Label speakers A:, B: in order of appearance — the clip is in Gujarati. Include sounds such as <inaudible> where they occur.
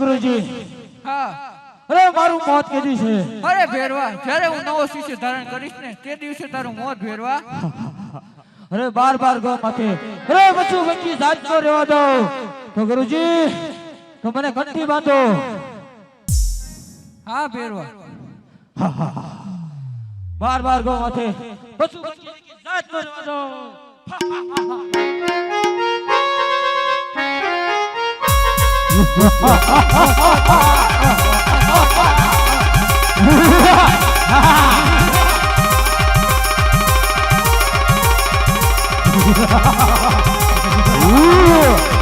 A: ગુરુજી અરે મારું મોત
B: અરે ભેરવા, જ્યારે હું નવો શિષ્ય ધારણ કરીશ ને, તે દિવસે તારું મોત ભેરવા.
A: અરે બાર બાર ગો માથે અરે બચ્ચું બંકી સાચો રહેવા દો. તો ગુરુજી તો મને કંઠી બાંધો.
B: હા ભેરવા.
A: બાર બાર ગો માથે બચ્ચું બંકી સાચો રહેવા દો. Ooh. <laughs> <laughs> <laughs>
C: Ooh.